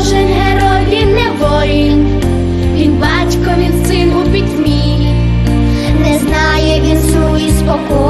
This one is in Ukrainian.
кожен герой він не воїн, він батько, він син у пітьмі, не знає він сну спокою.